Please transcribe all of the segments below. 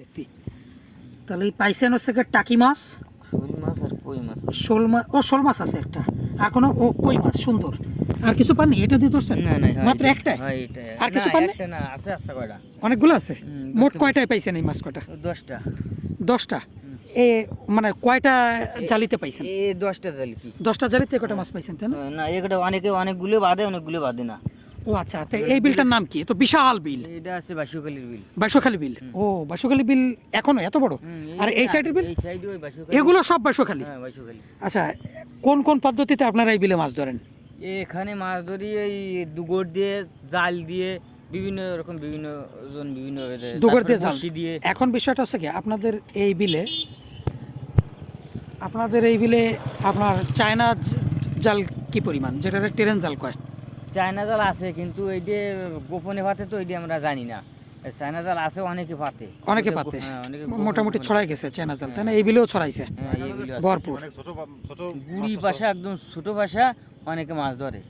দেখতি তাহলে পাইছেন হচ্ছে টাকি মাছ। শোল মাছ আর কই মাছ? শোল মাছ ও শোল মাছ আছে একটা। আর কোনো ও কই মাছ? সুন্দর। আর কিছু পাননি? এটা দিয়ে ধরছেন? না না মাত্র একটাই? আর কিছু পাননি? না আছে আছে কয়টা? অনেকগুলো আছে? মোট। কয়টায় পাইছেন এই মাছ কয়টা? দশটা। দশটা? এ মানে কয়টা জালিতে পাইছেন? এ দশটা জালিতি। দশটা জালিতে কয়টা মাছ পাইছেন তাই না? না এগুলো অনেকে অনেকগুলো বাদে অনেকগুলো বাদে না। ও আচ্ছা তো এই বিলটার নাম কি? তো বিশাল বিল। এটা আছে বাসুকালির বিল। বাইশখালী বিল। ও বাইশখালী বিল এখনও এত বড়? আর এই সাইডের বিল? এগুলো সব হ্যাঁ বাসুকালি আচ্ছা কোন কোন পদ্ধতিতে আপনারা এই বিলে মাছ ধরেন? এখানে মাছ ধরি এই দুগর দিয়ে জাল দিয়ে বিভিন্ন রকম বিভিন্ন ওজন বিভিন্ন দুগর দিয়ে জাল। দিয়ে। এখন বিষয়টা হচ্ছে কি আপনাদের এই বিলে আপনাদের এই বিলে আপনার চায়না জাল কি পরিমাণ? যেটা ট্রেন জাল কয়? চায়না জাল আছে কিন্তু এই যে গোপনে পাতে তো এই যে আমরা জানি না। চায়না জাল আছে অনেকে পাতে অনেকে পাতে হ্যাঁ, অনেকে মোটামুটি ছড়াই গেছে চায়না জাল তাই না? এই বিলেও ছড়াইছে। হ্যাঁ, এইগুলো আছে। ভরপুর। গুড়ি পাশা একদম ছোট পাশা অনেকে মাছ ধরে।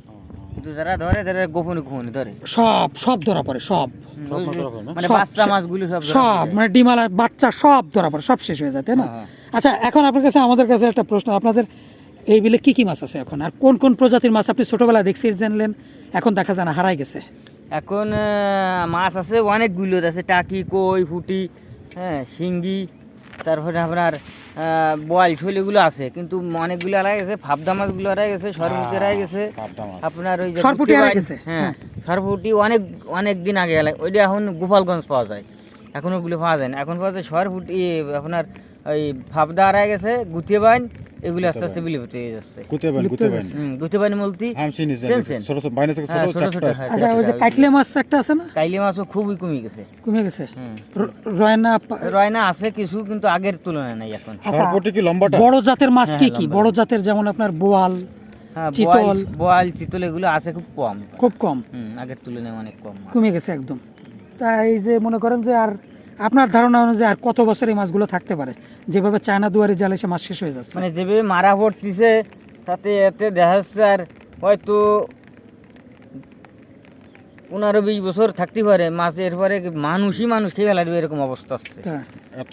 কিন্তু যারা ধরে তারা গোপনে গোপনে ধরে। সব সব ধরা পড়ে সব। মানে বাচ্চা সব- মাছগুলো সব ধরা সব পড়ে। মানে ডিমালা বাচ্চা সব ধরা পড়ে সব শেষ হয়ে যায় তাই না? হ্যাঁ, আচ্ছা এখন আপনার কাছে আমাদের কাছে একটা প্রশ্ন আপনাদের এই বিলে কি কি মাছ আছে এখন? আর কোন কোন প্রজাতির মাছ আপনি ছোটবেলায় দেখছি জানলেন এখন দেখা যায় না হারাই গেছে। এখন মাছ আছে অনেকগুলো আছে টাকি কই ফুটি হ্যাঁ শিঙ্গি তারপরে আপনার আহ, বোয়াল ছোল এগুলো আছে কিন্তু অনেকগুলো হারাই গেছে ফাবদা মাছগুলো হারাই গেছে সরপুটি হারাই গেছে আপনার ওই সরপুঁটি হারাই গেছে? হ্যাঁ সরপুটি অনেক অনেক দিন আগে হারাই ওইটা এখন গোপালগঞ্জ পাওয়া যায় এখন ওগুলো পাওয়া যায় না এখন পাওয়া যায় সরপুটি আপনার ওই ফাবদা হারাই গেছে গুটিয়ে বাইন এগুলো আস্তে আস্তে বিলুপ্ত হয়ে যাচ্ছে। গুটিয়ে বাইন বলতে আমি চিনি চেন চেন। ছোট ছোট বাইরে থেকে হ্যাঁ, ছোট ছোট হ্যাঁ, আচ্ছা ওই যে কাইটলে মাছ একটা আছে না? কাইলি মাছও খুবই কমে গেছে। কমে গেছে? রয়না রয়না আছে কিছু কিন্তু আগের তুলনায় নাই এখন। আচ্ছা, সরপটি কি লম্বাটা? বড় জাতের মাছ কি হ্যাঁ, কি বড় জাতের যেমন আপনার বোয়াল হ্যাঁ চিতল। বোয়াল বোয়াল চিতল এগুলো আছে খুব কম। খুব কম? হুম আগের তুলনায় অনেক কম কমে গেছে একদম। তাই এই যে মনে করেন যে আর আপনার ধারণা অনুযায়ী আর কত বছর এই মাছগুলো থাকতে পারে? যেভাবে চায়না দুয়ারে জালে এসে মাছ শেষ হয়ে যাচ্ছে। মানে যেভাবে মারা পড়তিছে তাতে এতে দেখা যাচ্ছে আর হয়তো পনেরো বিশ বছর থাকতে পারে মাছ। এরপরে মানুষই মানুষ খেয়ে ফেলাবে এরকম অবস্থা আসছে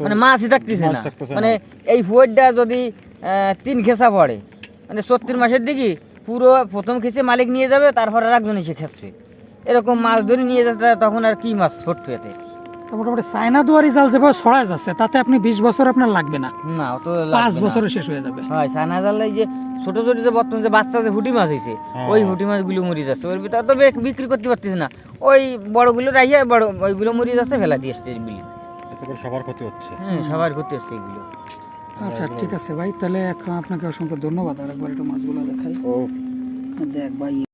মানে মাছই থাকতেছে না। মানে এই ফুয়েরটা যদি আহ, তিন খেসা পড়ে মানে সত্তর মাসের দিকে পুরো প্রথম খেসে মালিক নিয়ে যাবে তারপরে আর একজন এসে খেসবে। এরকম মাছ ধরে নিয়ে যেতে তখন আর কি মাছ ছোট্ট এতে মোটামুটি চায়না দুয়ারি জাল যেভাবে ছড়ায় যাচ্ছে তাতে আপনি বিশ বছর আপনার লাগবে না। না অত পাঁচ বছরে শেষ হয়ে যাবে। হয় সানা জাল যে ছোট ছোট যে বর্তমানে যে বাচ্চা যে হুটি মাছ হয়েছে হ্যাঁ। ওই হুটি মাছগুলো মরি যাচ্ছে। ওর ভিতরে তো বেক- বিক্রি করতে পারতেছে না। ওই বড়গুলো রাখিয়ে বড় ওইগুলো মরি যাচ্ছে ফেলা দিয়ে আসছে বিলি। এতে করে সবার ক্ষতি হচ্ছে। হ্যাঁ সবার করতে আসছে এগুলো। আচ্ছা ঠিক আছে ভাই তাহলে এখন আপনাকে অসংখ্য ধন্যবাদ। আর একবার একটু মাছগুলো দেখাই। ও। দেখ ভাই।